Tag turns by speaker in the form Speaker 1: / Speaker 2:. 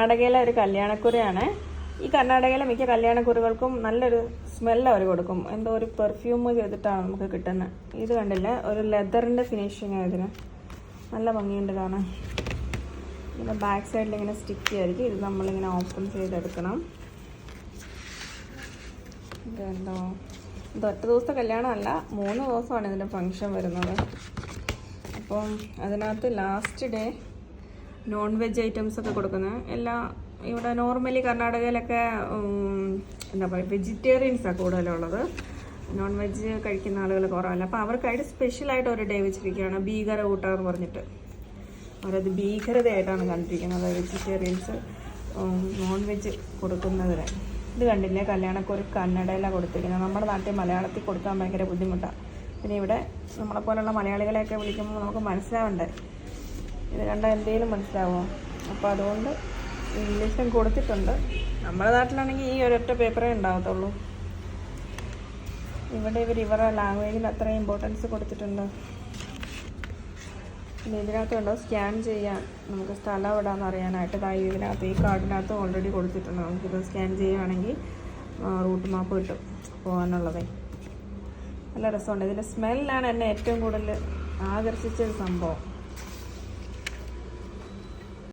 Speaker 1: കർണാടകയിലെ ഒരു കല്യാണക്കുറിയാണ്. ഈ കർണാടകയിലെ മിക്ക കല്യാണക്കുറികൾക്കും നല്ലൊരു സ്മെല്ല് അവർ കൊടുക്കും. എന്തോ ഒരു പെർഫ്യൂം ചെയ്തിട്ടാണ് നമുക്ക് കിട്ടുന്നത് ഇത് കണ്ടില്ല ഒരു ലെതറിന്റെ ഫിനിഷിങ് ഇതിന്. നല്ല ഭംഗിയുണ്ട് കാണാൻ. പിന്നെ ബാക്ക് സൈഡിൽ ഇങ്ങനെ സ്റ്റിക്ക് ആയിരിക്കും. ഇത് നമ്മളിങ്ങനെ ഓപ്പൺ ചെയ്തെടുക്കണം. ഇതെന്തോ ഇത് ഒറ്റ ദിവസത്തെ കല്യാണമല്ല മൂന്ന് ദിവസമാണ് ഇതിന്റെ ഫങ്ഷൻ വരുന്നത്. അപ്പം അതിനകത്ത് last day non veg items ഒക്കെ കൊടുക്കുന്നത്. എല്ലാ ഇവിടെ നോർമലി കർണാടകയിലൊക്കെ എന്താ പറയുക വെജിറ്റേറിയൻസാണ് കൂടുതലുള്ളത്. നോൺ വെജ് കഴിക്കുന്ന ആളുകൾ കുറവല്ല. അപ്പോൾ അവർക്കായിട്ട് സ്പെഷ്യലായിട്ട് ഒരു ഡേ വെച്ചിരിക്കുകയാണ് ഭീകര കൂട്ടാന്ന് എന്ന് പറഞ്ഞിട്ട്. അവരത് ഭീകരതയായിട്ടാണ് കണ്ടിരിക്കുന്നത് വെജിറ്റേറിയൻസ് നോൺ വെജ് കൊടുക്കുന്നതിന് ഇത് കണ്ടില്ലേ കല്യാണക്കൊരു കന്നഡയിലാണ് കൊടുത്തിരിക്കുന്നത്. നമ്മുടെ നാട്ടിൽ മലയാളത്തിൽ കൊടുക്കാൻ ഭയങ്കര ബുദ്ധിമുട്ടാണ് പിന്നെ ഇവിടെ നമ്മളെപ്പോലുള്ള മലയാളികളെയൊക്കെ വിളിക്കുമ്പോൾ നമുക്ക് മനസ്സിലാവണ്ടേ ഇത് കണ്ടാൽ എന്തെങ്കിലും മനസ്സിലാവുമോ അപ്പോൾ അതുകൊണ്ട് ഇംഗ്ലീഷിലും കൊടുത്തിട്ടുണ്ട്. നമ്മുടെ നാട്ടിലാണെങ്കിൽ ഈ ഒരൊറ്റ പേപ്പറേ ഉണ്ടാകത്തുള്ളൂ ഇവിടെ ഇവർ ഇവരുടെ ലാംഗ്വേജിന് അത്രയും ഇമ്പോർട്ടൻസ് കൊടുത്തിട്ടുണ്ട്. പിന്നെ ഇതിനകത്തുണ്ടോ സ്കാൻ ചെയ്യാൻ നമുക്ക് സ്ഥലം എവിടെയാണെന്ന് അറിയാനായിട്ട്. ഇതായി ഇതിനകത്ത് ഈ കാർഡിനകത്ത് ഓൾറെഡി കൊടുത്തിട്ടുണ്ട്. നമുക്കിത് സ്കാൻ ചെയ്യുകയാണെങ്കിൽ റൂട്ട് മാപ്പ് കിട്ടും പോകാനുള്ളതേ. നല്ല രസമുണ്ട്. ഇതിന്റെ സ്മെല്ലാണ് എന്നെ ഏറ്റവും കൂടുതൽ ആകർഷിച്ച ഒരു സംഭവം.